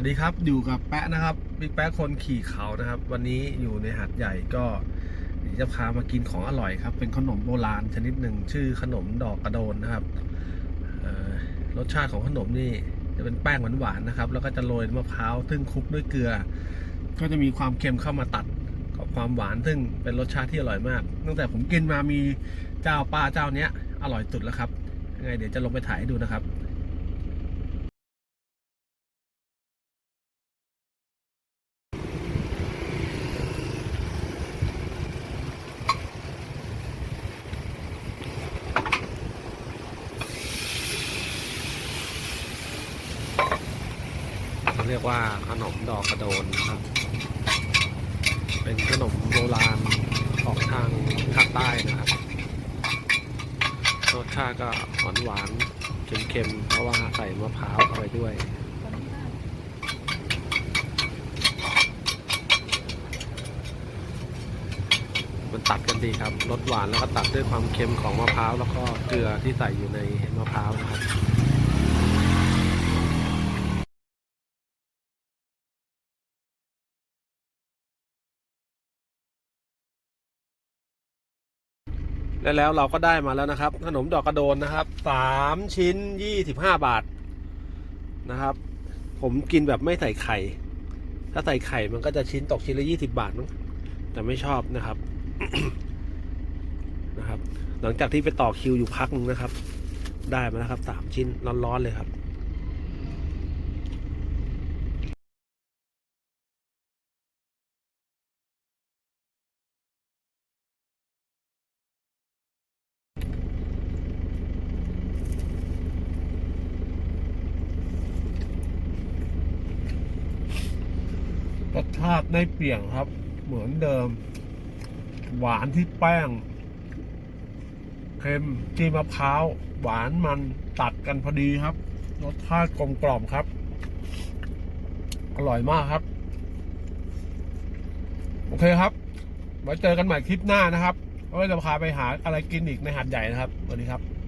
วัสดีครับอยู่กับแปะนะครับบิ๊กแปะคนขี่เขานะครับ วันนี้อยู่ในหาดใหญ่ก็จะพามากินของอร่อยครับ เป็นขนมโบราณชนิดหนึ่งชื่อขนมดอกกระโดนนะครับรสชาติของขนมนี่จะเป็นแป้งหวานๆนะครับ แล้วก็จะโรยมะพร้าวซึ่งคลุกด้วยเกลือ ก็จะมีความเค็มเข้ามาตัดกับความหวานซึ่งเป็นรสชาติที่อร่อยมาก ตั้งแต่ผมกินมามีเจ้าป้าเจ้าเนี้ยอร่อยสุดแล้วครับยังไงเดี๋ยวจะลงไปถ่ายให้ดูนะครับ เรียกว่าขนมดอกกระโดนนะครับ เป็นขนมโบราณของทางภาคใต้นะครับรสชาติก็หวานหวานๆเค็มๆเพราะว่าใส่มะพร้าวเข้าไปด้วยมันตัดกันดีครับ รสหวานแล้วก็ตัดด้วยความเค็มของมะพร้าว แล้วก็เกลือที่ใส่อยู่ในมะพร้าวนะครับ และแล้วเราก็ได้มาแล้วนะครับ ขนมดอกกระโดนนะครับสามชิ้นยี่สิบห้าบาทนะครับ ผมกินแบบไม่ใส่ไข่ ถ้าใส่ไข่มันก็จะชิ้นตกชิ้นละยี่สิบาทมั้งแต่ไม่ชอบนะครับนะครับ หลังจากที่ไปต่อคิวอยู่พักนึงนะครับ ได้มาแล้วครับสามชิ้นร้อนๆเลยครับ สชาติได้เปลี่ยนครับ เหมือนเดิม หวานที่แป้ง เค็มที่มะพร้าว หวานมันตัดกันพอดีครับ รสชาติกลมกล่อมครับ อร่อยมากครับ โอเคครับ ไว้เจอกันใหม่คลิปหน้านะครับก็จะพาไปหาอะไรกินอีกในหาดใหญ่นะครับสวัสดีครับ